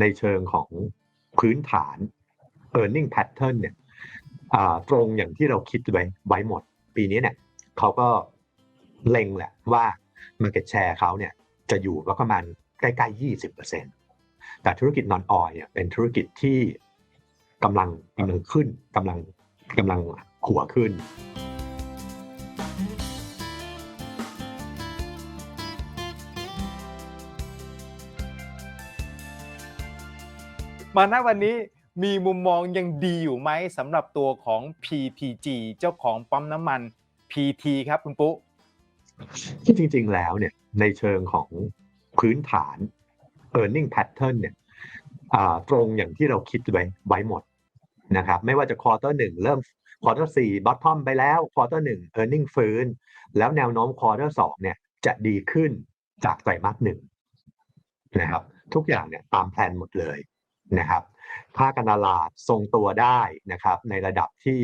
ในเชิงของพื้นฐาน e a r n i n g pattern เนี่ยตรงอย่างที่เราคิดไว้ไว้หมด ปีนี้เนี่ยเขาก็เล็งแหละว่า market share เขาเนี่ยจะอยู่ประมาณใกล้ๆ 20%แต่ธุรกิจ non oil เนี่ยเป็นธุรกิจที่กำลังกำลังขึ้นกำลังกำลังหัวขึ้น มาณวันนี้มีมุมมองยังดีอยู่ไหมสำหรับตัวของ PTG เจ้าของปั๊มน้ำมัน PT ครับคุณปุ๊ที่จริง ๆ แล้วเนี่ยในเชิงของพื้นฐาน e a r n i n g pattern เนี่ยตรงอย่างที่เราคิดไว้ไว้หมดนะครับไม่ว่าจะ quarter หนึ่งเริ่ม quarter สี่ bottom ไปแล้ว quarter หนึ่ง e a r n i n g ฟื้น แล้วแนวโน้ม quarter สองเนี่ยจะดีขึ้นจากไตรมาสหนึ่งนะครับทุกอย่างเนี่ยตามแผนหมดเลย นะครับค่าการตลาดทรงตัวได้นะครับในระดับที่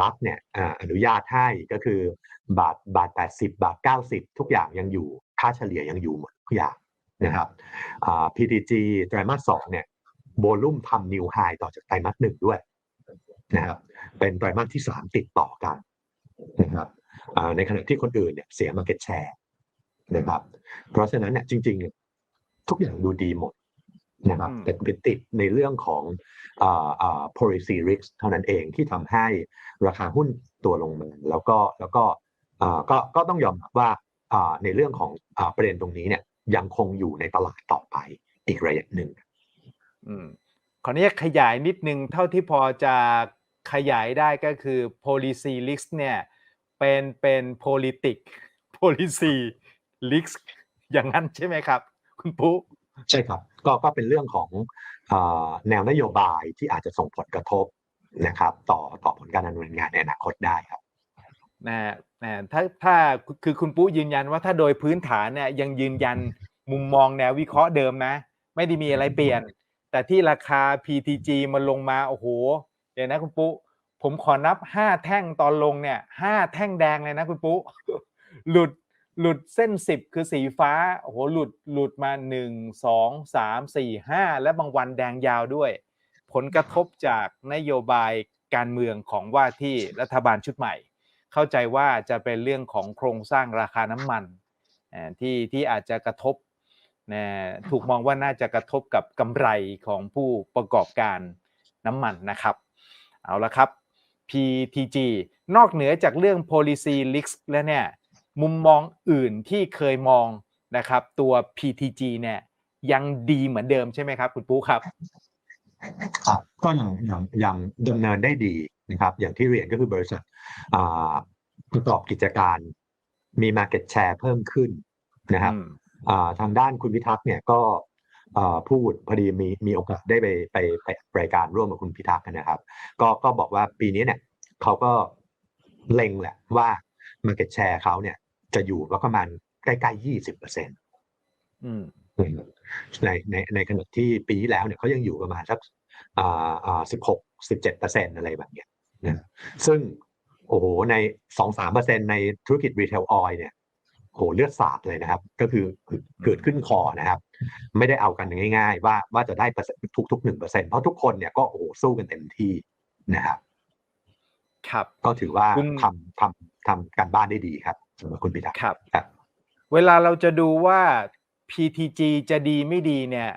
รัฐเนี่ยออนุญาตให้ก็คือบาทบาท 80 บาท 90 ทุกอย่างยังอยู่ค่าเฉลี่ยยังอยู่หมดทุกอย่างนะครับ PTG ไตรมาสสองเนี่ยโวลุ่มทำนิวไฮต่อจากไตรมาสหนึ่งด้วยนะครับเป็นไตรมาสที่ 3 ติดต่อกันนะครับในขณะที่คนอื่นเนี่ยเสีย market share นะครับเพราะฉะนั้นเนี่ยจริง ๆ ทุกอย่างดูดีหมด นะครับอืมแต่เป็นติดในเรื่องของอ่าอ่า policy risk เท่านั้นเองที่ทำให้ราคาหุ้นตัวลงมาแล้วก็แล้วก็อ่าก็ก็ต้องยอมรับว่าอ่าในเรื่องของอ่าประเด็นตรงนี้เนี่ยยังคงอยู่ในตลาดต่อไปอีกระยะหนึ่งอืมขออนุญาตขยายนิดนึงเท่าที่พอจะขยายได้ก็คือ policy risk เนี่ยเป็นเป็น politic policy risk อย่างนั้นใช่ไหมครับ คุณปุ๊ ใช่ครับก็ก็เป็นเรื่องของอแนวนโยบายที่อาจจะส่งผลกระทบนะครับ ต่อต่อผลการดำเนินงานในอนาคตได้ครับนะนะถ้าถ้าคือคุณปุ๊ยืนยันว่าถ้าโดยพื้นฐานเนี่ยยังยืนยันมุมมองแนววิเคราะห์เดิมนะ ไม่ได้มีอะไรเปลี่ยน แต่ที่ราคา PTG มันลงมาโอ้โหเดี๋ยวนะคุณปุ๊ผมขอนับ5แท่งตอนลงเนี่ยห้าแท่งแดงเลยนะคุณปุ๊หลุด หลุดเส้น 10 คือสีฟ้าโอ้โหหลุดหลุดมา 1 2 3 4 5 และบางวันแดงยาวด้วย ผลกระทบจากนโยบายการเมืองของว่าที่รัฐบาลชุดใหม่ เข้าใจว่าจะเป็นเรื่องของโครงสร้างราคาน้ำมันที่ที่อาจจะกระทบนะถูกมองว่าน่าจะกระทบกับกำไรของผู้ประกอบการน้ำมันนะครับ เอาละครับ PTG นอกเหนือจากเรื่อง policy risk แล้วเนี่ย มุมมองอื่นที่เคยมองนะครับ ตัว PTG เนี่ยยังดีเหมือนเดิมใช่ไหมครับ คุณปุ๊ครับครับก็ยังยังยังดำเนินได้ดีนะครับ อย่างที่เรียนก็คือบริษัทอ่าประกอบกิจการมี Market Share เพิ่มขึ้นนะครับอืมอ่าทางด้านคุณพิทักษ์เนี่ยก็อ่าพูดพอดีมีมีโอกาสได้ไปไปไปรายการร่วมกับคุณพิทักษ์นะครับ ก็ก็บอกว่าปีนี้เนี่ยเขาก็เล็งแหละว่า Market Share เขาเนี่ย จะอยู่ประมาณใกล้ๆยี่สิบเปอร์เซ็นต์อืมในในในขณะที่ปีที่แล้วเนี่ยเขายังอยู่ประมาณสักอ่าอ่าสิบหกสิบเจ็ดเปอร์เซ็นอะไรแบบเนี้ยนะซึ่งโอ้โหในสองสามเปอร์เซ็นในธุรกิจรีเทลออยเนี่ยโหเลือดสาดเลยนะครับ ก็คือคือเกิดขึ้นคอนะครับ ไม่ได้เอากันง่าย ๆ ว่าว่าจะได้เปอร์เซ็นต์ทุกทุกหนึ่งเปอร์เซ็นเพราะทุกคนเนี่ยก็โอ้โหสู้กันเต็มที่นะครับ ครับ ก็ถือว่าคุณทำทำทำการบ้านได้ดีครับ สำหรับคุณพิทักษ์ครับครับ เวลาเราจะดูว่า PTG จะดีไม่ดีเนี่ย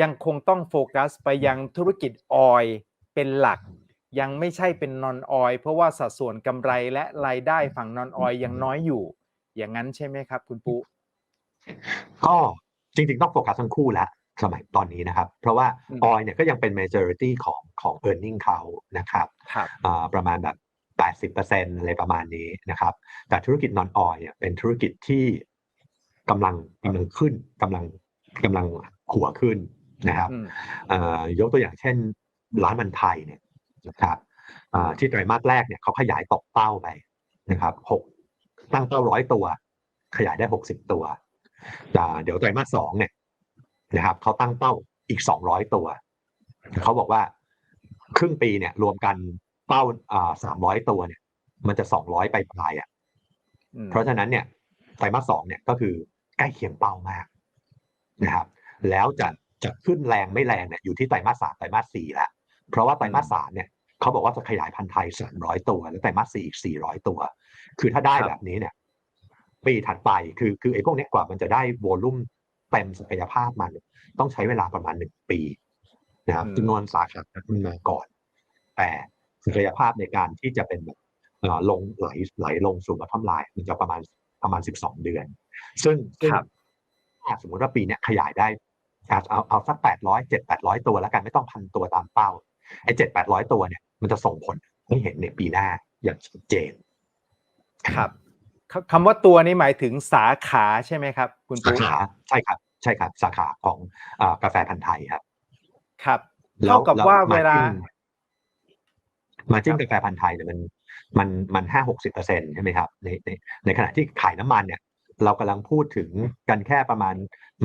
ยังคงต้องโฟกัสไปยังธุรกิจออยเป็นหลัก ยังไม่ใช่เป็นนอนออยเพราะว่าสัดส่วนกำไรและรายได้ฝั่งนอนออยยังน้อยอยู่ อย่างนั้นใช่ไหมครับ คุณปุ๊ก็จริงๆ ต้องโฟกัสทั้งคู่แล้วสมัยตอนนี้นะครับ เพราะว่าอืมออยเนี่ยก็ยังเป็น majority ของของ e a r n i n g เขานะครับครับอ่าประมาณแบบ 80%อะไรประมาณนี้นะครับ แต่ธุรกิจ non oil เนี่ยเป็นธุรกิจที่กำลังกำลังขึ้นกำลังกำลังหัวขึ้นนะครับอืมเอ่อยกตัวอย่างเช่น ร้านมันไทยเนี่ยนะครับอ่าที่ไตรมาสแรกเนี่ยเขาขยายตกเป้าไปนะครับหกตั้งเป้าร้อยตัว ขยายได้หกสิบตัวอ่าเดี๋ยวไตรมาสสองเนี่ยนะครับเขาตั้งเป้าอีกสองร้อยตัวเขาบอกว่าครึ่งปีเนี่ยรวมกัน เป้าอ่าสามร้อยตัวเนี่ย มันจะสองร้อยไปปลายอะอืมเพราะฉะนั้นเนี่ยไตรมาสสองเนี่ยก็คือใกล้เคียงเป้ามากนะครับ แล้วจะจะขึ้นแรงไม่แรงเนี่ยอยู่ที่ไตรมาสสามไตรมาสสี่แล้วเพราะว่าไตรมาสสามเนี่ยเขาบอกว่าจะขยายพันธุ์ไทยสามร้อยตัว แล้วไตรมาสสี่อีกสี่ร้อยตัว คือถ้าได้ครับแบบนี้เนี่ยปีถัดไปคือคือไอ้พวกเนี้ยกว่ามันจะได้โวลุ่มเต็มศักยภาพมัน ต้องใช้เวลาประมาณหนึ่งปีนะครับอืมจำนวนสาขามันมาก่อน แต่ ศักยภาพในการที่จะเป็นแบบเอ่อลงไหลไหลลงสู่บัตทอมไลน์มันจะประมาณประมาณสิบสองเดือน ซึ่งซึ่งครับถ้าสมมติว่าปีเนี้ยขยายได้เอาเอาเอาสักแปดร้อยเจ็ดแปดร้อยตัวแล้วกันไม่ต้องพันตัวตามเป้าไอ้เจ็ดแปดร้อยตัวเนี่ยมันจะส่งผลให้เห็นในปีหน้าอย่างชัดเจน ครับคคำว่าตัวนี้หมายถึงสาขาใช่ไหมครับ คุณสาปุ๊ขาใช่ครับ ใช่ครับ สาขาของอากาแฟพันธุ์ไทยครับ ครับแล้เท่ากับว่าเวลา มาจิ้นครับกาแฟพันธุ์ไทยเนี่ยมันมันมันห้าหกสิบเปอร์เซ็นใช่ไหมครับในในในขณะที่ขายน้ำมันเนี่ยเรากำลังพูดถึงกันแค่ประมาณ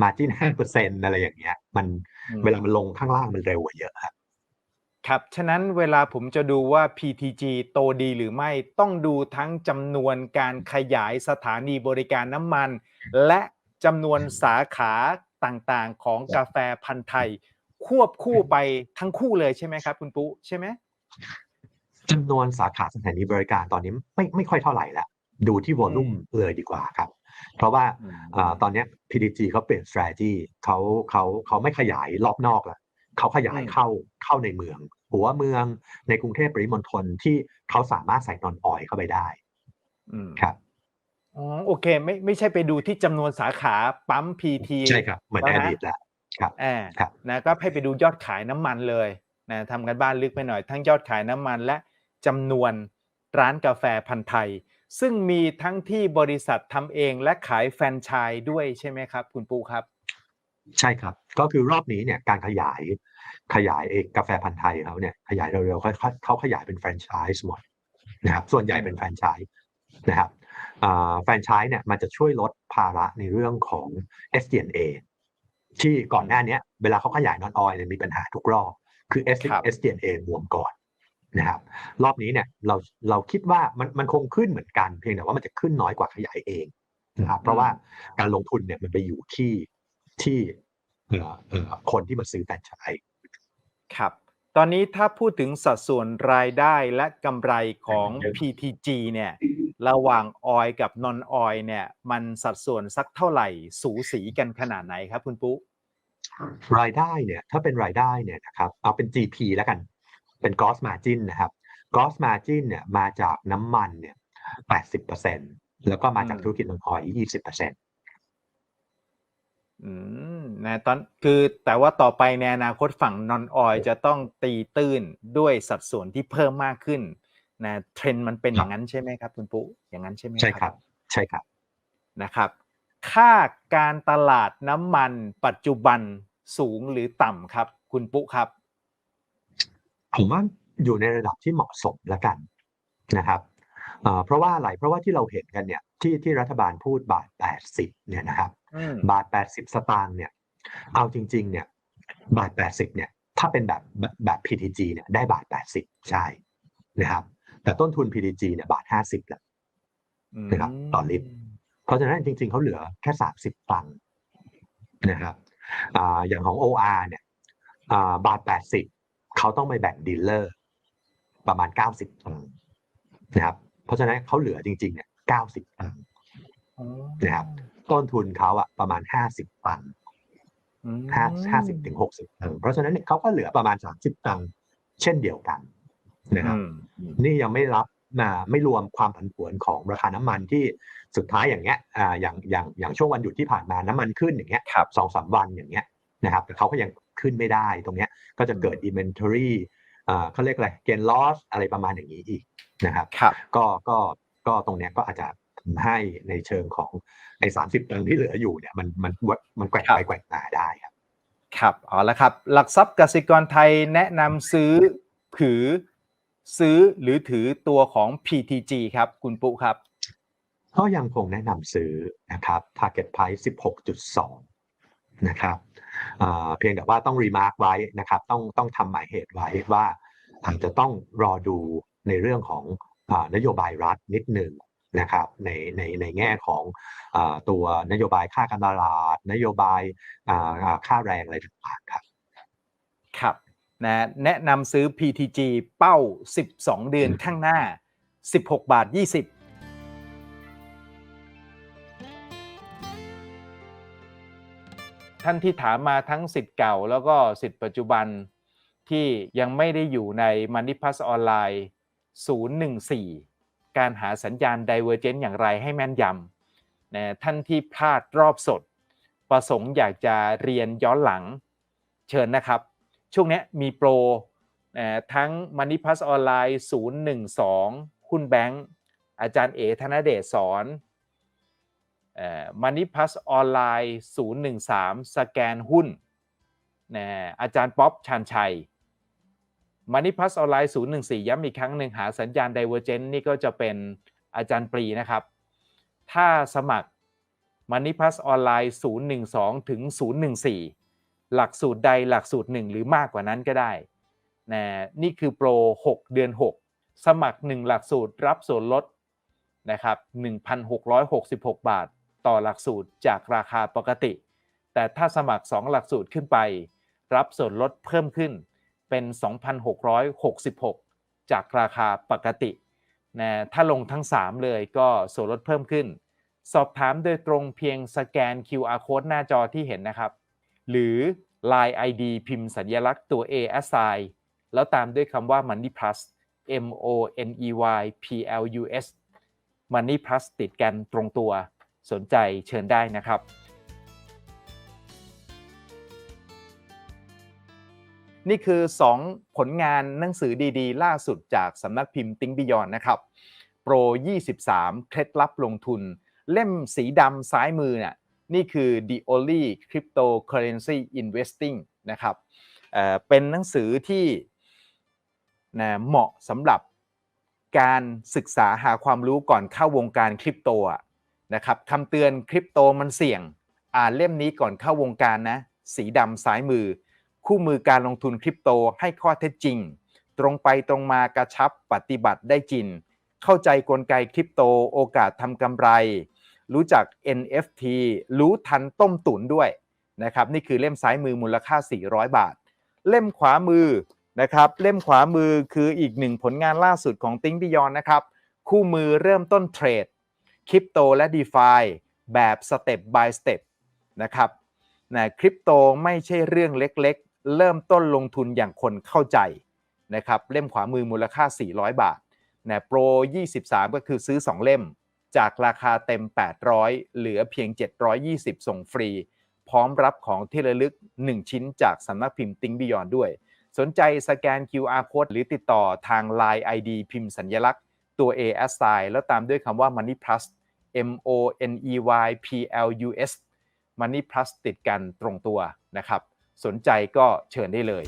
มาจิ้นห้าเปอร์เซ็นอะไรอย่างเงี้ย มันอืมเวลามันลงข้างล่างมันเร็วกว่าเยอะครับครับ ฉะนั้นเวลาผมจะดูว่า PTG โตดีหรือไม่ต้องดูทั้งจำนวนการขยายสถานีบริการน้ำมัน และจำนวนสาขาต่างๆของกาแฟพันธุ์ไทย ควบคู่ไปทั้งคู่เลยใช่ไหมครับ คุณปุ๊ใช่ไหม จำนวนสาขาสถานีบริการตอนนี้ไม่ไม่ค่อยเท่าไหร่ละดูที่วอลุ่มเลยดีกว่าครับ เพราะว่าอืมอ่าตอนเนี้ย PDG เขาเปลี่ยน strategy เขาเขาเขาไม่ขยายรอบนอกละเขาขยายอืมเข้าเข้าในเมือง หัวเมืองในกรุงเทพปริมณฑลที่เขาสามารถใส่นอนออยเข้าไปได้อืมครับอ๋อโอเค ไม่ไม่ใช่ไปดูที่จำนวนสาขาปั๊ม PT ใช่ครับ เหมือนในอดีตแหละครับอ่าครับนะก็ให้ไปดูยอดขายน้ำมันเลยนะทำกันบ้านลึกไปหน่อยทั้งยอดขายน้ำมันและ จำนวนร้านกาแฟพันธุ์ไทย ซึ่งมีทั้งที่บริษัททำเองและขายแฟรนไชส์ด้วยใช่ไหมครับ คุณปูครับ ใช่ครับ ก็คือรอบนี้เนี่ยการขยายขยายเอกกาแฟพันธุ์ไทยเขาเนี่ยขยายเร็วๆเขาเขาเขาขยายเป็นแฟรนไชส์หมดนะครับส่วนใหญ่เป็นแฟรนไชส์นะครับอ่าแฟรนไชส์เนี่ยมันจะช่วยลดภาระในเรื่องของ SDNA ที่ก่อนหน้าเนี้ยเวลาเขาขยายนอนออยเนี่ยมีปัญหาทุกรอบ คือ S ครับ SDNA รวมก่อน นะครับรอบนี้เนี่ยเราเราคิดว่ามันมันคงขึ้นเหมือนกัน เพียงแต่ว่ามันจะขึ้นน้อยกว่าขยายเองนะครับเพราะว่าการลงทุนเนี่ยมันไปอยู่ที่ที่เอ่อเอ่อคนที่มาซื้อแฟรนไชส์ครับ ตอนนี้ถ้าพูดถึงสัดส่วนรายได้และกำไรของ PTG เนี่ยระหว่างออยกับนอนออยเนี่ยมันสัดส่วนสักเท่าไหร่สูสีกันขนาดไหนครับคุณปุ๊รายได้เนี่ยถ้าเป็นรายได้เนี่ยนะครับเอาเป็น GP แล้วกัน เป็น gross margin นะครับ gross margin เนี่ยมาจากน้ำมันเนี่ย80%แล้วก็มาจากอืมธุรกิจน้ำออย20%อืมนะตอนคือแต่ว่าต่อไปในอนาคตฝั่งนอนออยจะต้องตีตื้นด้วยสัดส่วนที่เพิ่มมากขึ้นนะเทรนด์มันเป็นอย่างนั้นใช่ไหมครับคุณปุ๊อย่างนั้นใช่ไหมใช่ครับ ใช่ครับนะครับ ค่าการตลาดน้ำมันปัจจุบันสูงหรือต่ำครับ คุณปุ๊ครับ ผมว่าอยู่ในระดับที่เหมาะสมแล้วกันนะครับเอ่อเพราะว่าอะไรเพราะว่าที่เราเห็นกันเนี่ยที่ที่รัฐบาลพูดบาท 80เนี่ยนะครับอืมบาท 80 สตางค์เนี่ย เอาจริง ๆ เนี่ย บาท 80 เนี่ย ถ้าเป็นแบบแบบแบบ PTG เนี่ยได้บาท 80 ใช่นะครับ แต่ต้นทุน PTG เนี่ยบาท 50แหละนะครับต่อลิตรเพราะฉะนั้นจริง ๆเขาเหลือแค่ 30ตังค์นะครับอ่าอย่างของ OR เนี่ยอ่าบาท 80 เขาต้องไปแบ่งดีลเลอร์ประมาณ90ตังค์นะครับ เพราะฉะนั้นเขาเหลือจริงๆเนี่ย90ตังค์อ๋อนะครับ ต้นทุนเขาอะประมาณ50ตังค์อืมห้าห้าสิบถึงหกสิบตังค์เพราะฉะนั้นเนี่ยเขาก็เหลือประมาณสามสิบตังค์เช่นเดียวกันนะครับอืมอืมนี่ยังไม่รับนะไม่รวมความผันผวนของราคาน้ำมันที่สุดท้ายอย่างเงี้ยอ่าอย่างอย่างอย่างช่วงวันหยุดที่ผ่านมาน้ำมันขึ้นอย่างเงี้ยครับสองสามวันอย่างเงี้ยนะครับแต่เขาก็ยัง ขึ้นไม่ได้ ตรงเนี้ยก็จะเกิด inventory อ่าเขาเรียกอะไร gain loss อะไรประมาณอย่างนี้อีกนะครับครับก็ก็ก็ตรงเนี้ยก็อาจจะทำให้ในเชิงของไอ้สามสิบตังค์ที่เหลืออยู่เนี่ยมันมันมันแกว่งไปแกว่งมาได้ครับครับเอาละครับ หลักทรัพย์กสิกรไทยแนะนำซื้อถือซื้อหรือถือตัวของ PTG ครับ คุณปุ๊ครับ ก็ยังคงแนะนำซื้อนะครับ target price 16.2 นะครับอ่า เพียงแต่ว่าต้องรีมาร์กไว้นะครับ ต้องต้องทำหมายเหตุไว้ว่าอาจจะต้องรอดูในเรื่องของอานโยบายรัฐนิดหนึ่งนะครับในในในแง่ของอาตัวนโยบายค่าการตลาด นโยบายอ่าอ่าค่าแรงอะไรต่างๆครับครับนะแนะนำซื้อ PTG เป้า 12 เดือนข้างหน้า 16 บาท 20 ท่านที่ถามมาทั้งสิทธิ์เก่า แล้วก็สิทธิ์ปัจจุบันที่ยังไม่ได้อยู่ใน Money Plus ออนไลน์014 การหาสัญญาณ Divergent อย่างไรให้แม่นยำนะท่านที่พลาดรอบสด ประสงค์อยากจะเรียนย้อนหลังเชิญนะครับ ช่วงนี้มีโปรทั้ง Money Plus ออนไลน์012หุ้นแบงก์อาจารย์เอธนเดชสอน เอ่อ Money Plus ออนไลน์013 สแกนหุ้นนะอาจารย์ป๊อปชันชัย Money Plus ออนไลน์014 ย้ำอีกครั้งหนึ่งหาสัญญาณ Divergent นี่ก็จะเป็นอาจารย์ปรีนะครับ ถ้าสมัคร Money Plus ออนไลน์012 ถึง 014 หลักสูตรใดหลักสูตร1หรือมากกว่านั้นก็ได้นะนี่คือโปร 6 เดือน 6 สมัคร 1 หลักสูตรรับส่วนลดนะครับ 1,666 บาท ต่อหลักสูตรจากราคาปกติ แต่ถ้าสมัคร 2 หลักสูตรขึ้นไป รับส่วนลดเพิ่มขึ้นเป็น 2,666 จากราคาปกตินะถ้าลงทั้ง 3 เลยก็ส่วนลดเพิ่มขึ้น สอบถามโดยตรงเพียงสแกน QR code หน้าจอที่เห็นนะครับ หรือ Line ID พิมพ์สัญลักษณ์ตัว A assign แล้วตามด้วยคำว่า Money Plus M O N E Y P L U S Money Plus ติดกันตรงตัว สนใจเชิญได้นะครับ นี่คือ 2 ผลงานหนังสือดีๆ ล่าสุดจากสำนักพิมพ์ Think Beyond นะครับโปร 23 เคล็ดลับลงทุน เล่มสีดำซ้ายมือเนี่ยนี่คือ The Only Cryptocurrency Investing นะครับเอ่อเป็นหนังสือที่นะเหมาะสำหรับการศึกษาหาความรู้ก่อนเข้าวงการคริปโตอะ นะครับคำเตือนคริปโตมันเสี่ยง อ่านเล่มนี้ก่อนเข้าวงการนะ สีดำซ้ายมือ คู่มือการลงทุนคริปโตให้ข้อเท็จจริง ตรงไปตรงมากระชับปฏิบัติได้จริง เข้าใจกลไกคริปโตโอกาสทำกำไร รู้จัก NFT รู้ทันต้มตุ๋นด้วยนะครับนี่คือเล่มซ้ายมือมูลค่า 400 บาท เล่มขวามือนะครับเล่มขวามือคืออีกหนึ่งผลงานล่าสุดของ Think Beyond นะครับคู่มือเริ่มต้นเทรด คริปโตและ d e f i แบบ Step by Step นะครับนะคริปโตไม่ใช่เรื่องเล็กๆ เริ่มต้นลงทุนอย่างคนเข้าใจนะครับเล่มขวามือมูลค่า 400 บาทนะโปร 23 ก็คือซื้อ 2 เล่ม จากราคาเต็ม 800 เหลือเพียง 720 ส่งฟรี พร้อมรับของที่ระลึก 1 ชิ้นจากสำนักพิมพ์ Think Beyond ด้วย สนใจสแกน QR code หรือติดต่อทาง Line ID พิมพ์สัญลักษณ์ ตัว A S I แล้วตามด้วยคำว่า Money Plus M O N E Y P L U S Money Plus ติดกันตรงตัวนะครับ สนใจก็เชิญได้เลย